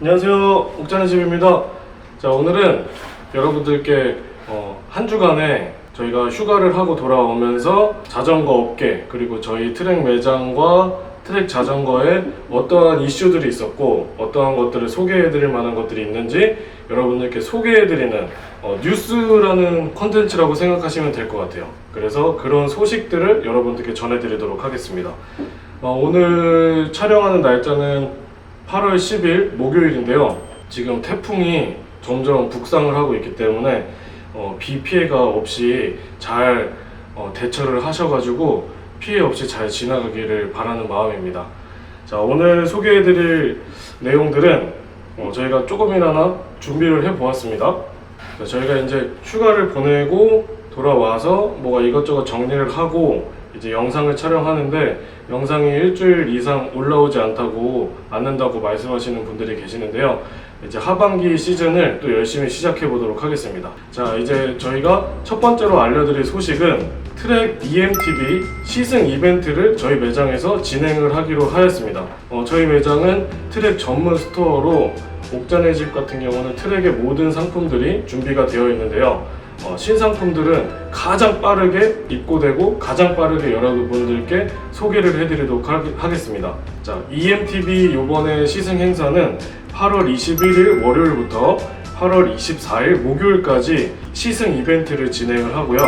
안녕하세요. 옥자의 집입니다. 자, 오늘은 여러분들께 어, 한 주간에 저희가 휴가를 하고 돌아오면서 자전거 업계 그리고 저희 트랙 매장과 트랙 자전거에 어떠한 이슈들이 있었고 어떠한 것들을 소개해드릴 만한 것들이 있는지 여러분들께 소개해드리는 어, 뉴스라는 컨텐츠라고 생각하시면 될 것 같아요. 그래서 그런 소식들을 여러분들께 전해드리도록 하겠습니다. 어, 오늘 촬영하는 날짜는 8월 10일 목요일인데요. 지금 태풍이 점점 북상을 하고 있기 때문에 어, 비 피해가 없이 잘 어, 대처를 하셔가지고 피해 없이 잘 지나가기를 바라는 마음입니다. 자 오늘 소개해드릴 내용들은 어, 저희가 조금이나마 준비를 해보았습니다. 자, 저희가 이제 휴가를 보내고 돌아와서 뭐가 이것저것 정리를 하고 이제 영상을 촬영하는데 영상이 일주일 이상 올라오지 않다고 않는다고 말씀하시는 분들이 계시는데요. 이제 하반기 시즌을 또 열심히 시작해 보도록 하겠습니다. 자, 이제 저희가 첫 번째로 알려드릴 소식은 트랙 EMTV 시승 이벤트를 저희 매장에서 진행을 하기로 하였습니다. 어, 저희 매장은 트랙 전문 스토어로 옥잔의 집 같은 경우는 트랙의 모든 상품들이 준비가 되어 있는데요. 어, 신상품들은 가장 빠르게 입고되고 가장 빠르게 여러분들께 소개를 해드리도록 하, 하겠습니다. 자, EMTV 요번에 시승 행사는 8월 21일 월요일부터 8월 24일 목요일까지 시승 이벤트를 진행을 하고요.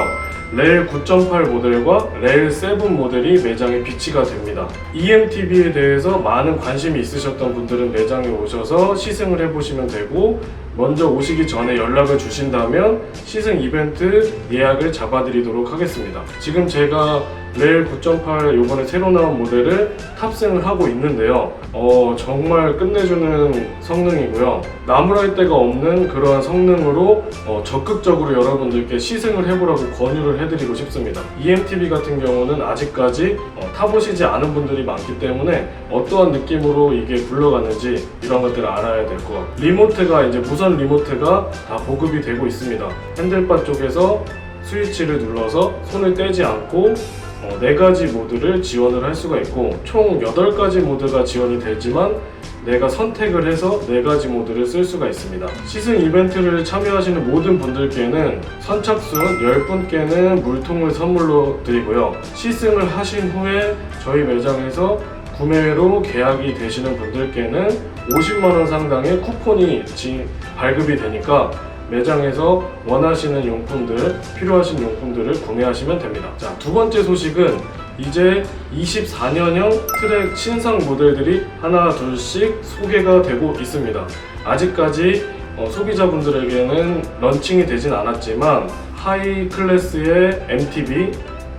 레일 9.8 모델과 레일 7 모델이 매장에 비치가 됩니다. EMTV에 대해서 많은 관심이 있으셨던 분들은 매장에 오셔서 시승을 해보시면 되고 먼저 오시기 전에 연락을 주신다면 시승 이벤트 예약을 잡아드리도록 하겠습니다. 지금 제가 레일 9.8 요번에 새로 나온 모델을 탑승을 하고 있는데요. 어, 정말 끝내주는 성능이고요. 나무랄 데가 없는 그러한 성능으로 어, 적극적으로 여러분들께 시승을 해보라고 권유를 해드리고 싶습니다. EMTV 같은 경우는 아직까지 어, 타보시지 않은 분들이 많기 때문에 어떠한 느낌으로 이게 굴러가는지 이런 것들을 알아야 될 것 같고 리모트가 이제 무선 리모트가 다 보급이 되고 있습니다. 핸들바 쪽에서 스위치를 눌러서 손을 떼지 않고 어, 네 가지 모드를 지원을 할 수가 있고 총 8가지 모드가 지원이 되지만 내가 선택을 해서 네 가지 모드를 쓸 수가 있습니다. 시승 이벤트를 참여하시는 모든 분들께는 선착순 10분께는 물통을 선물로 드리고요. 시승을 하신 후에 저희 매장에서 구매로 계약이 되시는 분들께는 50만원 상당의 쿠폰이 지- 발급이 되니까 매장에서 원하시는 용품들, 필요하신 용품들을 구매하시면 됩니다. 자, 두 번째 소식은 이제 24년형 트랙 신상 모델들이 하나 둘씩 소개가 되고 있습니다. 아직까지 어, 소비자분들에게는 런칭이 되진 않았지만 하이 클래스의 MTB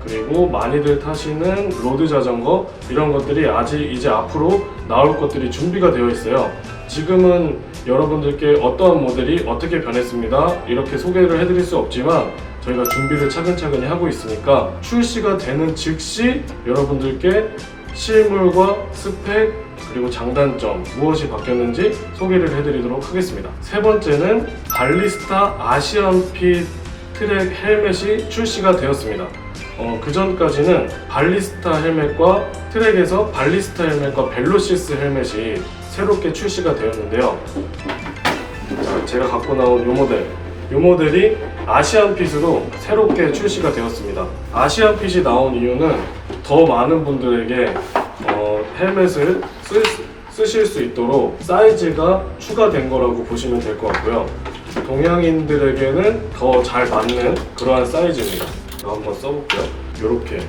그리고 많이들 타시는 로드 자전거 이런 것들이 아직 이제 앞으로 나올 것들이 준비가 되어 있어요. 지금은 여러분들께 어떠한 모델이 어떻게 변했습니다. 이렇게 소개를 해드릴 수 없지만 저희가 준비를 차근차근히 하고 있으니까 출시가 되는 즉시 여러분들께 실물과 스펙 그리고 장단점 무엇이 바뀌었는지 소개를 해드리도록 하겠습니다. 세 번째는 발리스타 아시안핏 트랙 헬멧이 출시가 되었습니다. 어, 그 전까지는 발리스타 헬멧과 트랙에서 발리스타 헬멧과 벨로시스 헬멧이 새롭게 출시가 되었는데요. 자, 제가 갖고 나온 이 모델. 이 모델이 아시안핏으로 새롭게 출시가 되었습니다. 아시안핏이 나온 이유는 더 많은 분들에게 어, 헬멧을 쓸 수- 쓰실 수 있도록 사이즈가 추가된 거라고 보시면 될 것 같고요. 동양인들에게는 더 잘 맞는 그러한 사이즈입니다. 한번 써볼게요. 이렇게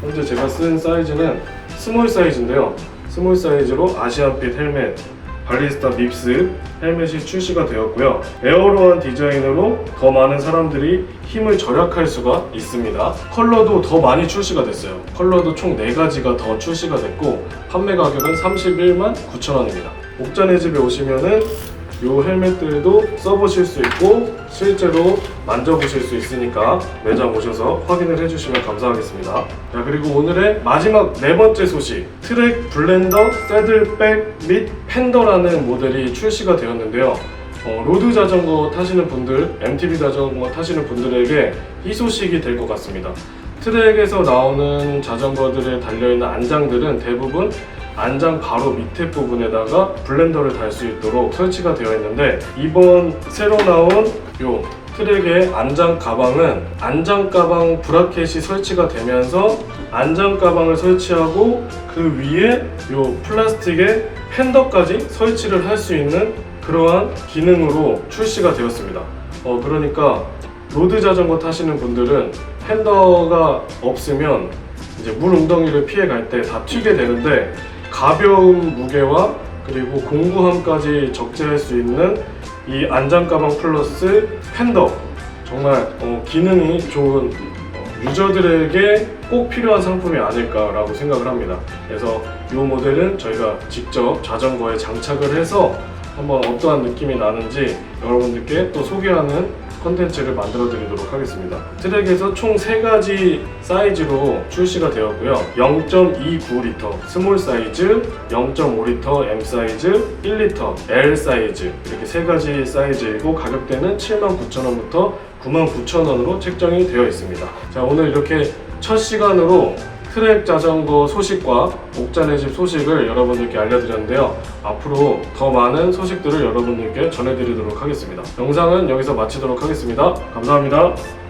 현재 제가 쓴 사이즈는 스몰 사이즈인데요. 스몰 사이즈로 아시안핏 헬멧, 발리스타 밉스 헬멧이 출시가 되었고요. 에어로한 디자인으로 더 많은 사람들이 힘을 절약할 수가 있습니다. 컬러도 더 많이 출시가 됐어요. 컬러도 총 4가지가 더 출시가 됐고 판매 가격은 31만 9천원입니다. 옥전의 집에 오시면은 이 헬멧들도 써보실 수 있고 실제로 만져보실 수 있으니까 매장 오셔서 확인을 해주시면 감사하겠습니다. 자 그리고 오늘의 마지막 네 번째 소식 트랙 블렌더 새들백 및 팬더라는 모델이 출시가 되었는데요. 어, 로드 자전거 타시는 분들, MTB 자전거 타시는 분들에게 이 소식이 될 것 같습니다. 트랙에서 나오는 자전거들에 달려있는 안장들은 대부분 안장 바로 밑에 부분에다가 블렌더를 달 수 있도록 설치가 되어 있는데 이번 새로 나온 요 트랙의 안장 가방은 안장 가방 브라켓이 설치가 되면서 안장 가방을 설치하고 그 위에 요 플라스틱의 핸더까지 설치를 할 수 있는 그러한 기능으로 출시가 되었습니다. 어 그러니까 로드 자전거 타시는 분들은 핸더가 없으면 이제 물 웅덩이를 피해 갈 때 다 튀게 되는데 가벼운 무게와 그리고 공구함까지 적재할 수 있는 이 안장 가방 플러스 핸더 정말 어, 기능이 좋은 어, 유저들에게 꼭 필요한 상품이 아닐까라고 생각을 합니다. 그래서 이 모델은 저희가 직접 자전거에 장착을 해서 한번 어떠한 느낌이 나는지 여러분들께 또 소개하는 컨텐츠를 만들어 드리도록 하겠습니다. 트랙에서 총 3가지 사이즈로 출시가 되었고요. 0.29L 스몰 사이즈, 0.5L M 사이즈, 1L L 사이즈 이렇게 세 가지 사이즈이고 가격대는 79,000원부터 99,000원으로 책정이 되어 있습니다. 자, 오늘 이렇게 첫 시간으로 트랙 자전거 소식과 옥자네 집 소식을 여러분들께 알려드렸는데요. 앞으로 더 많은 소식들을 여러분들께 전해드리도록 하겠습니다. 영상은 여기서 마치도록 하겠습니다. 감사합니다.